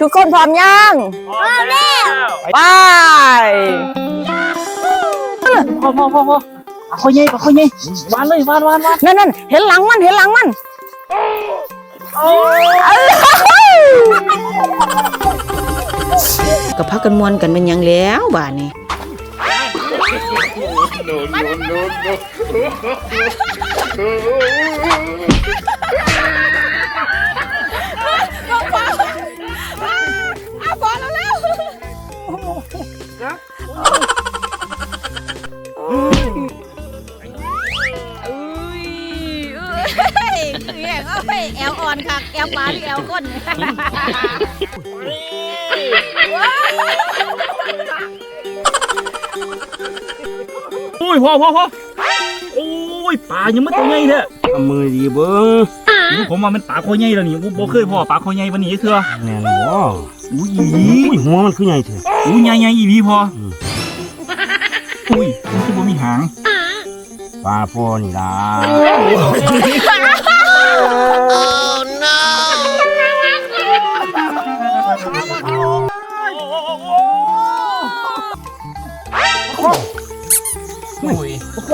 ทุกคนพร้อมยังพร้อมแล้วไปพอพอพอพอเอาข้อใหญ่เอาข้อใหญ่วานเลยวานวานวานนั่นนั่นเห็นหลังมันเห็นหลังมันก็พักกันมวนกันเป็นหยังแล้วบ้านนี้แอนค่ะแอลปลาหรือแอลก้นโอ้ยพอพอพอโอ้ยปลายังไม่ตัวใหญ่เนี่ยเอามือดีเบิ้งนี่ผมว่ามันปลาคอใหญ่แล้วนี่ผมบ่เคยพอปลาคอใหญ่วันนี้เถื่อแม่นบ่อุ้ยอุ้ยหัวมันคือใหญ่เถอะอุ้ยใหญ่ใหญ่อีหลีพออุ้ยมันคือบ่มีหางปลาพ่อนี่ล่ะ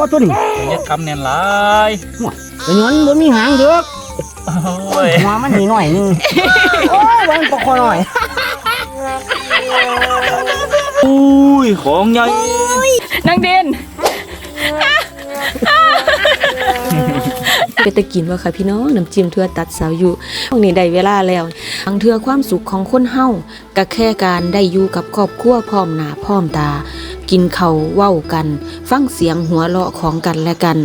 ยพ่อตัวนี้อย่ากำแน่นหลายเป็นมันบ่มีหางเด้อโอ้ยหัวมันนี่หน่อยหนึงโอ้ยมันปกคอหน่อยอุ้ยของใหญ่นางเด่นเป็นตะกินว่าค่ะพี่น้องน้ำจิ้มเทือตัดสาวอยู่ช่วงนี้ได้เวลาแล้วบางเทือความสุขของคนเฮาก็แค่การได้อยู่กับครอบครัวพร้อมหน้าพร้อมตา กินเขาเว้ากัน ฟังเสียงหัวเราะของกันและกัน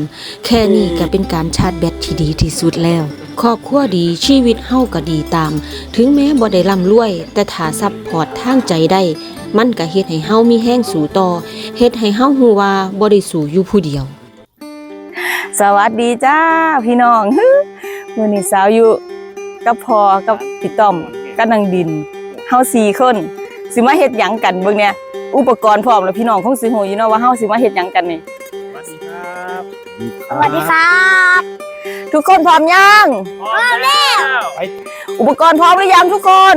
แค่นี้ก็เป็นการชาร์จแบตที่ดีที่สุดแล้ว ครอบครัวดีชีวิตเฮาก็ดีตาม ถึงแม้บ่ได้ร่ำรวย แต่ถ้าซับพอร์ตทางใจได้ มันก็เฮ็ดให้เฮามีแห้งสู่ต่อเฮ็ดให้เฮาฮู้ว่าบ่ได้สู่อยู่ผู้เดียว สวัสดีจ้าพี่น้องฮึมื้อนี้สาวอยู่กับพ่อกับพี่ต้อมกับนางดินเฮาสี่คนสิมาเฮ็ดหยังกันเบิ่งเนี่ย อุปกรณ์พร้อมแล้วพี่น้องคงสิฮู้อยู่เนาะว่าเฮาสิมาเฮ็ดหยังกันนี่สวัสดีครับ ทุกคนพร้อมยังพร้อมแล้วไปอุปกรณ์พร้อมหรือยังทุกคน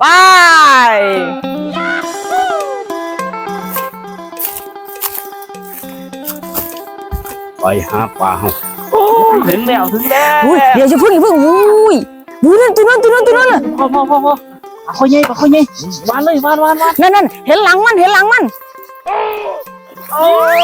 ไปไปหาปลาเฮาโอ้ยถึงแล้วถึงแล้วอุ้ยเดี๋ยวจะพึ่งอย่าพึ่งอุ้ยอุ้ยนั่นตัวนั้นตัวนั้นตัวนั้นน่ะ พอพอพอพอ เอาข้อใหญ่เอาข้อใหญ่วานเลยวานวานวานนั่นนั่นเห็นหลังมันเห็นหลังมันโอ้ย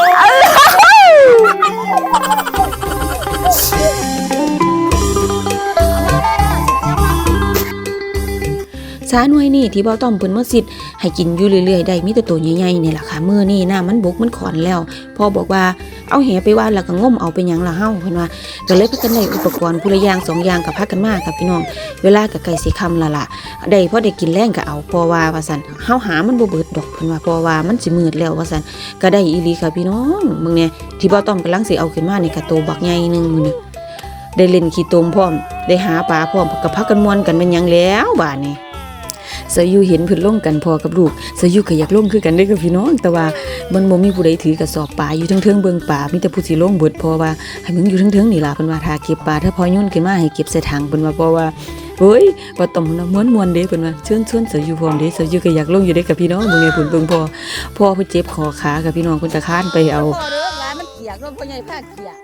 สาหน่วยนี่ที่เบาต้อมเพิ่นมาสิทธิ์ให้กินอยู่เรื่อยๆได้มีแต่ตัวใหญ่ๆนี่แหละค่ะมื้อนี้น้ามันบกมันขอนแล้วพ่อบอกว่า เอาแหไปว่าแล้วก็งมเอาไปหยังละเฮาเพิ่นว่าก็เลยพากันได้อุปกรณ์ผู้ละอย่างสองอย่างกับพากันมาค่ะพี่น้อง เวลาก็ใกล้สิค่ำละล่ะได้พอได้กินแรงก็เอาเพอว่าว่าซั่นเฮาหามันบ่เบิดดอกเพิ่นว่าเพอว่ามันสิมืดแล้วว่าซั่นก็ได้อีหลีค่ะพี่น้องมึงเนี่ยที่บาต้อมกำลังสิเอาขึ้นมานี่ก็โตบักใหญ่หนึงมื้อนี้ได้เล่นขี้ตมพร้อม ได้หาปลาพร้อมก็พักกันม่วนกันเป็นหยังแล้วบาดนี้ สายุเห็นเพิ่นลงกันพอกับลูกสายุก็อยากลงคือกันเด้อกับพี่น้อง แต่ว่ามันบ่มีผู้ใดถือกระสอบปลาอยู่เทิงๆเบิ่งปลามีแต่ผู้สิลงเบิดพอว่าให้มึงอยู่เทิงๆนี่ล่ะเพิ่นว่าถ้าเก็บปลาถ้าพอยุ่นขึ้นมาให้เก็บใส่ถังเพิ่นว่าเพราะว่าเฮ้ยบ่ต้องนะม่วนๆเด้เพิ่นว่าเชิญชวนสยุพร้อมเด้สายุก็อยากลงอยู่เด้กับพี่น้องเบิ่งให้เพิ่นเบิ่งพอพ่อเพิ่นเจ็บคอขากับพี่น้องเพิ่นจะค้านไปเอาพอเด้อร้านมันเกียกแล้วพ่อใหญ่ผ้าเกียก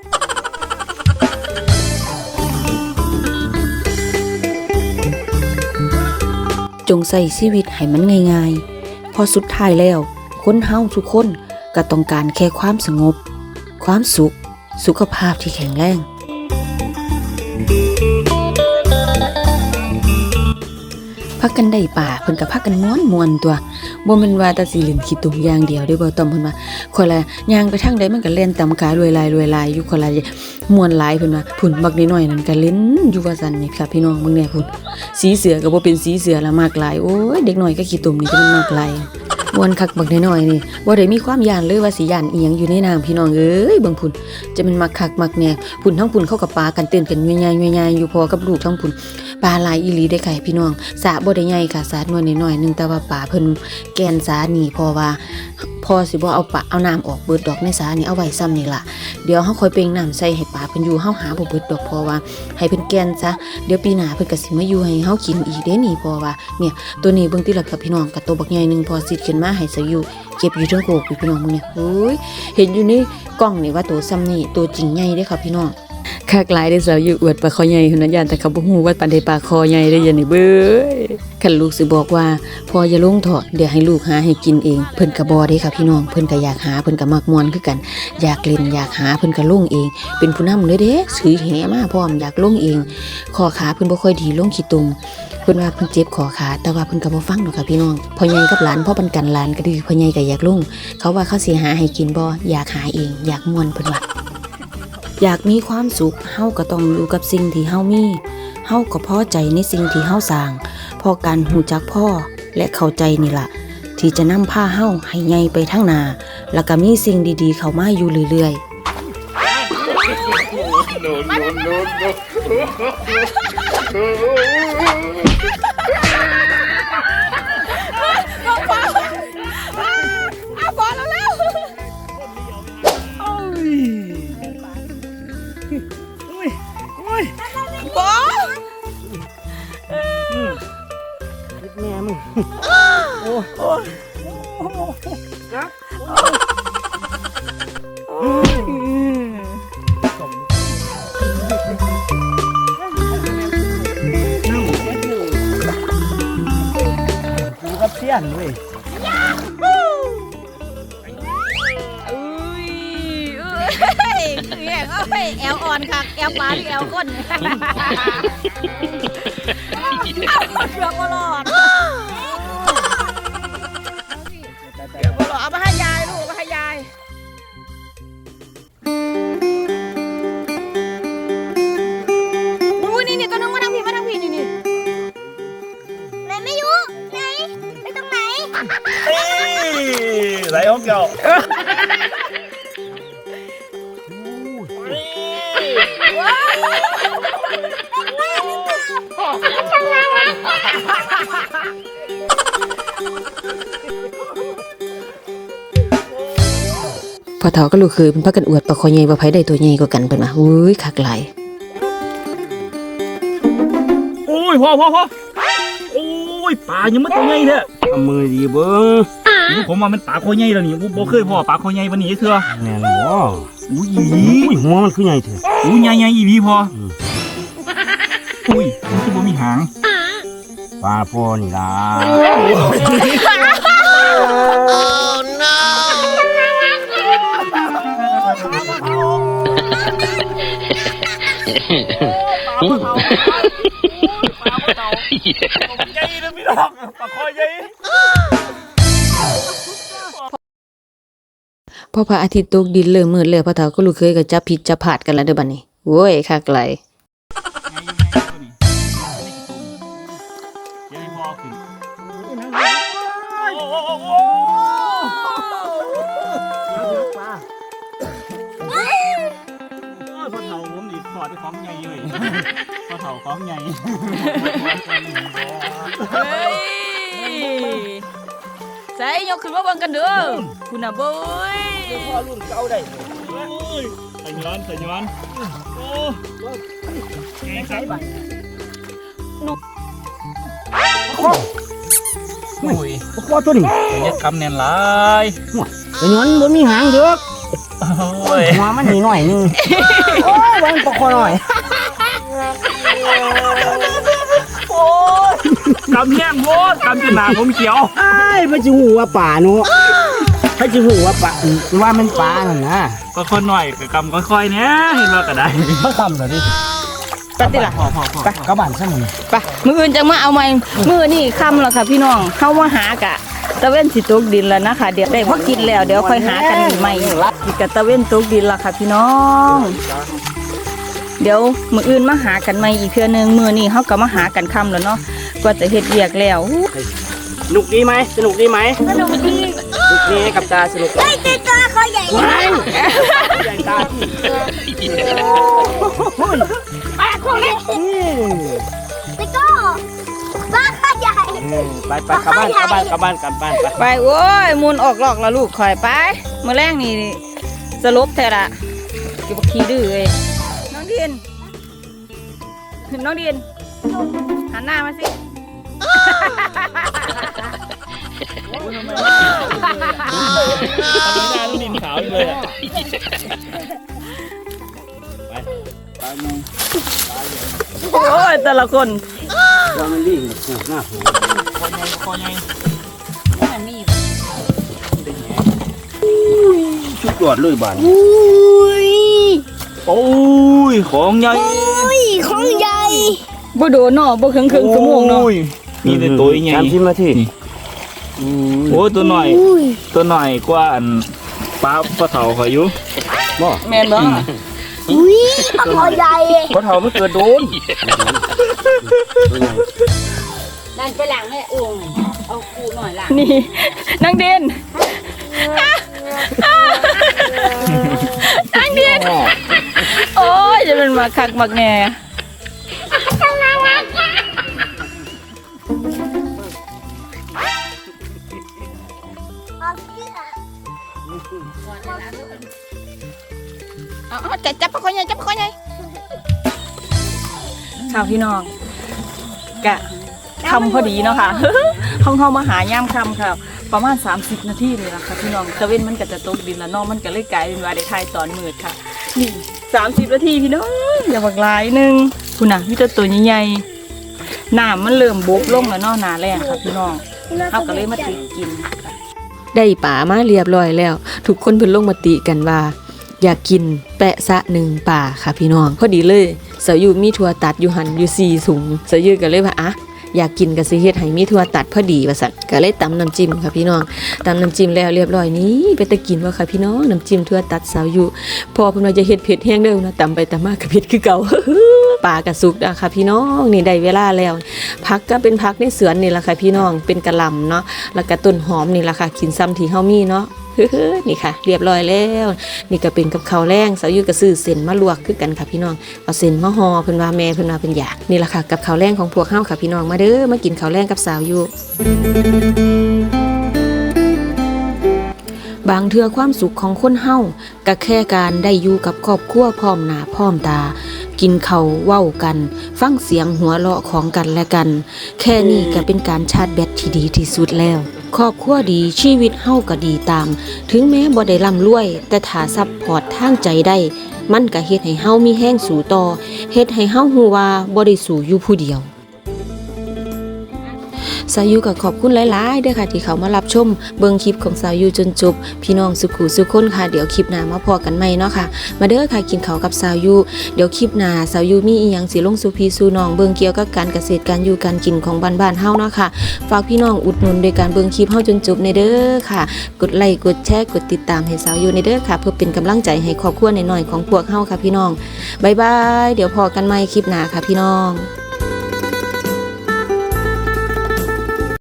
จงใส่ชีวิตให้มันง่ายๆ พอสุดท้ายแล้ว คนเฮาทุกคนก็ต้องการแค่ความสงบ ความสุข สุขภาพที่แข็งแรงพักกันได้ป่าเพิ่นกับพักกันม้วนมวนตัว บ่แม่นว่าแต่สิเล่นขี้ตุ่มอย่างเดียวเด้บ่ต้อมเพิ่นว่าคนละย่างไปทางใดมันก็เล่นตามการวยลายรวยลายอยู่คนละม่วนหลายเพิ่นว่าพุ่นบักน้อยๆนั่นก็เล่นอยู่ว่าซั่นนี่ครับพี่น้องเบิ่งแน่พุ่นสีเสือก็บ่เป็นสีเสือละมากหลายโอ้ยเด็กน้อยก็ขี้ตุ่มนี่จะมันมากหลาย มวนคักบักน้อยๆนี่บ่ได้มีความย่านเลยว่าสิย่านอีหยังอยู่ในน้ำพี่น้องเอ้ยเบิ่งพุ่นจะเป็นมักคักมักแน่พุ่นทั้งพุ่นเข้ากับปลากันเต้นกันใหญ่ๆใหญ่ๆอยู่พอกับลูกทั้งพุ่นปลาหลายอีหลีได้อค่ะพี่น้องสระบ่ได้ใหญ่ค่ะสระนวลน้อยๆหนึงแต่ว่าปลาเพิ่นแกนสานี่พอว่าพอสิบ่เอาปลาเอาน้ำออกเบิดดอกในสานี่เอาไว้ซ้ำนี่ล่ะเดี๋ยวเฮาค่อยเปล่งน้ำใส่ให้ปลาเพิ่นอยู่เฮาหาบ่เบิดดอกพอว่า ให้เพิ่นแกนซะเดี๋ยวปีหน้าเพิ่นก็สิมาอยู่ให้เฮากินอีกเด้นี่พอว่าเนี่ยตัวนี้เบิ่งติล่ะครับพี่น้องกับตัวบักใหญ่นึงพอสิขึ้นมาให้สาอยู่เก็บอยู่ทั้งโกกอยู่พี่น้องมึงเนี่ยเฮ้ยเห็นอยู่ในกล้องนี่ว่าตัวซ้ำนี่ตัวจริงใหญ่เด้ค่ะพี่น้องคักหลายได้สาวอยู่อวดปลาคอใหญ่หุ่นนะยานแต่เขาบ่ฮู้ว่าปานใดปลาคอใหญ่ได้ยันนี่เบ้ย คันลูกสิบอกว่าพออย่าลงเถอะเดี๋ยวให้ลูกหาให้กินเอง เพิ่นก็บ่เด้ครับพี่น้องเพิ่นก็อยากหาเพิ่นก็มักมวนคือกัน อยากเล่นอยากหาเพิ่นก็ลงเอง เป็นผู้นำเลยเด้ถือแหมาพร้อมอยากลงเองข้อขาเพิ่นบ่ค่อยดีลงขี้ตุงเพิ่นว่าเพิ่นเจ็บคอขาแต่ว่าเพิ่นก็บ่ฟังดอกค่ะพี่น้องพ่อใหญ่กับหลานพ่อปันกันหลานก็ดื้อพ่อใหญ่ก็อยากลงเขาว่าเขาสิหาให้กินบ่อยากหาเอง อยากม่วนเพิ่นว่าอยากมีความสุขเฮาก็ต้องอยู่กับสิ่งที่เฮามี เฮาก็พอใจในสิ่งที่เฮาสร้าง พอการหูจักพ่อและเข้าใจนี่ล่ะที่จะนำพาเฮาให้ใหญ่ไปทั้งนา แล้วก็มีสิ่งดีๆ เข้ามาอยู่เรื่อยๆ แม่มึงกูกับเสี้ยนเว้ยแย่เอาไปแอลอ่อนค่ะแอลปลาหรือแอลก้นเอาเชือกมาหลอดเชือกมาหลอด เอามาให้ยายลูกเอามาให้ยายอุ้ยนี่นี่ตัวนึงมาทางพี่มาทางพี่นี่นี่ไหนไม่รู้ไหนไปตรงไหนไหลของเก่าพอเฒ่าก็ลูกเคยเป็นพักกันอวดปลาคอใหญ่ว่าไผได้ตัวใหญ่กว่ากันเพิ่นว่าอุ้ยคักหลายโอ้ยพ่อพ่อพ่อโอ้ยปลายังไม่ตัวใหญ่แท้เอามือดีเบิ้งนี่ผมว่ามันปลาคอใหญ่แล้วนี่ผมบ่เคยพ่อปลาคอใหญ่ปานนี้เถื่อแม่นบ่อุ้ยอีหัวมันคือใหญ่เถอะอุ้ยใหญ่ๆอีหลีพ่อออุ้ยมันคือบ่มีหางปลาพ่อนี่ล่ะ ปลาเต่าปลาเต่าใหญ่นะพี่น้องปลาคอใหญ่พอพระอาทิตย์ตกดินเริ่มมืดแล้วพอเฒ่าก็ลูกเคยก็จับผิดจับผาดกันแล้วเด้อบัดนี้โว้ยคักหล ผมนี่ขอได้ของใหญ่เลยพ่อเฒ่าของใหญ่เฮ้ยใส่ยกขึ้นมาเบิ่งกันเด้อคุณน่ะเบ้ยพ่อรุ่นเก่าได้ใส่ย้อนใส่ย้อนโอ้ไงครับโอ้ยพ่อตัวนี้อย่ากำแน่นหลายไอ้หนอนบ่มีหางเด้อโอ้ย หัวมันนี่หน่อยหนึงโอ้ยมันปลาคอหน่อยกำแห้งโพดกำจนหนาผมเขียวอ้ายพระจิหูว่าป่าเนาะพระจิหูว่าป่าว่ามันป่านั่นนะก็คนหน่อยก็กำค่อยๆเนี่ยเห็นว่าก็ได้มาคำเหรอดิไปติล่ะพอพอพอไปกลับบ้านซะมึงไปมื้ออื่นจะมาเอาใหม่มื้อนี่ค่ำแล้วค่ะพี่น้องเฮามาหากะ ตะเว้นสิตกดินแล้วนะคะ เดี๋ยวได้พอกินแล้วเดี๋ยวค่อยหากันใหม่อีกกะตะเว้นตกดินแล้วค่ะพี่น้อง เดี๋ยวมื้ออื่นมาหากันใหม่อีกเทื่อนึงมื้อนี้เฮาก็มาหากันค่ำแล้วเนาะกว่าจะเฮ็ดเวียกแล้วสนุกดีไหมสนุกดีไหมสนุกดีสนุกดีให้กับตาสนุกเฮ้ยเจอตัวคอใหญ่ว้ายใหญ่ตาที่ปลาคอเล็กอืมแล้ ไปไปกลับบ้านกลับบ้านกลับบ้านกลับบ้านไปไปโอ้ยมุนออกหลอกแล้วลูกคอยไปเมื่อแรงนี่สลบแท้ละเก็บขี้ดื้อเลยน้องดินน้องดินหันหน้ามาสิทำไมหน้าต้องดินขาวอยู่เลยอะโอ้ยแต่ละคน ว่ามันวิ่งแบบผูกหน้าผูกคอใหญ่ชุดยอดเลยบ้านอุ้ยโอ้ยของใหญ่อุ้ยของใหญ่บ่โดนเนาะบ่เครึ่งครึ่งชั่วงเนาะนี่แต่ตัวใหญ่สามสิบนาทีโอ้ตัวหน่อย ตัวหน่อยกว่าอันปลาปลาเถาเขาอยู่บ่แม่นบ่ อุ้ยปลาคอใหญ่ปลาเถาไม่เกิดโดนตัวใหญ่นั่นไปหลังแม่อุ้งเอาคูหน่อยล่ะนี่นางดินนางดินโอ้ยจะเป็นมาคักมักแน่ ค่ะพี่น้องกะคำพอดีเนาะค่ะห้องเข้ามาหายามคำค่ะ ประมาณ 30 นาทีเลยล่ะค่ะพี่น้องตะเว้นมันก็จะตกดินแล้วน้องมันก็เลยกลายเป็นว่าได้ทายตอนมืดค่ะ นี่ 30 นาทีพี่น้องอย่าบักหลายหนึงคุณน่ะมีแต่ตัวใหญ่ๆน้ำมันเริ่มบกลงแล้วนาะหนาแรงค่ะพี่น้องเขาก็เลยมาติกิน ได้ป่ามาเรียบร้อยแล้ว ทุกคนเพิ่นลงมาติกันว่า อยากกินแปะซะหนึ่งป่าค่ะพี่น้องพอดีเลยเสาอยู่มีถั่วตัดอยู่หันอยู่สี่ถุงเสายู่ก็เลยว่าอะอยากกินกะสิเฮ็ดให้มีถั่วตัดพอดีว่าซั่นก็เลยตำน้ำจิ้มค่ะพี่น้องตำน้ำจิ้มแล้วเรียบร้อยนี้ไปตะกินว่าค่ะพี่น้องน้ำจิ้มถั่วตัดเสาอยู่พอเพิ่นว่าจะเฮ็ดเผ็ดแห้งเด้อนะตำไปตำมาก็เผ็ดคือเก่าปลากระสุกอะค่ะพี่น้องนี่ได้เวลาแล้วผักก็เป็นผักในสวนนี่แหละค่ะพี่น้องเป็นกระลำเนาะแล้วก็ต้นหอมนี่แหละค่ะกินซ้ำที่เฮามีเนาะ เฮ้อๆนี่ค่ะ เรียบร้อยแล้ว นี่ก็เป็นกับข้าวแรงสาวยู่ก็ซื้อเส้นมาลวกคือกันค่ะพี่น้องเอาเส้นมาห่อเพิ่นว่าแม่เพิ่นว่าเพิ่นอยากนี่แหละค่ะกับข้าวแรงของพวกเฮาค่ะพี่น้องมาเด้อมากินข้าวแรงกับสาวยู่บางเทื่อความสุขของคนเฮาก็แค่การได้อยู่กับครอบครัวพร้อมหน้าพร้อมตา กินเขาวเว้ากัน ฟังเสียงหัวเราะของกันและกัน แค่นี้ก็เป็นการชาร์จแบตที่ดีที่สุดแล้ว ครอบครัวดีชีวิตเฮาก็ดีตาม ถึงแม้บ่ได้ร่ำรวย แต่ถ้าซับพอร์ตทางใจได้ มันก็เฮ็ดให้เฮามีแห้งสู่ต่อเฮ็ดให้เฮาฮู้ว่าบ่ได้สู่อยู่ผู้เดียว สาวยูก็ขอบคุณหลายๆเด้อค่ะที่เขามารับชมเบิ่งคลิปของสาวยูจนจบ พี่น้องสุขุสุขคนค่ะ เดี๋ยวคลิปหน้ามาพอกันใหม่เนาะค่ะ มาเด้อค่ะกินเขากับสาวยูเดี๋ยวคลิปหน้าสาวยูมีอีหยังสิลงสู่พี่สู่น้องเบิ่งเกี่ยวกับการเกษตรการอยู่การกินของบ้านๆเฮาเนาะค่ะ ฝากพี่น้องอุดหนุนโดยการเบิ่งคลิปเฮาจนจบในเด้อค่ะ กดไลค์กดแชร์กดติดตามให้สาวยูในเด้อค่ะ เพื่อเป็นกำลังใจให้ครอบครัวน้อยๆของพวกเฮาค่ะพี่น้องบายบายเดี๋ยวพอกันใหม่คลิปหน้าค่ะพี่น้อง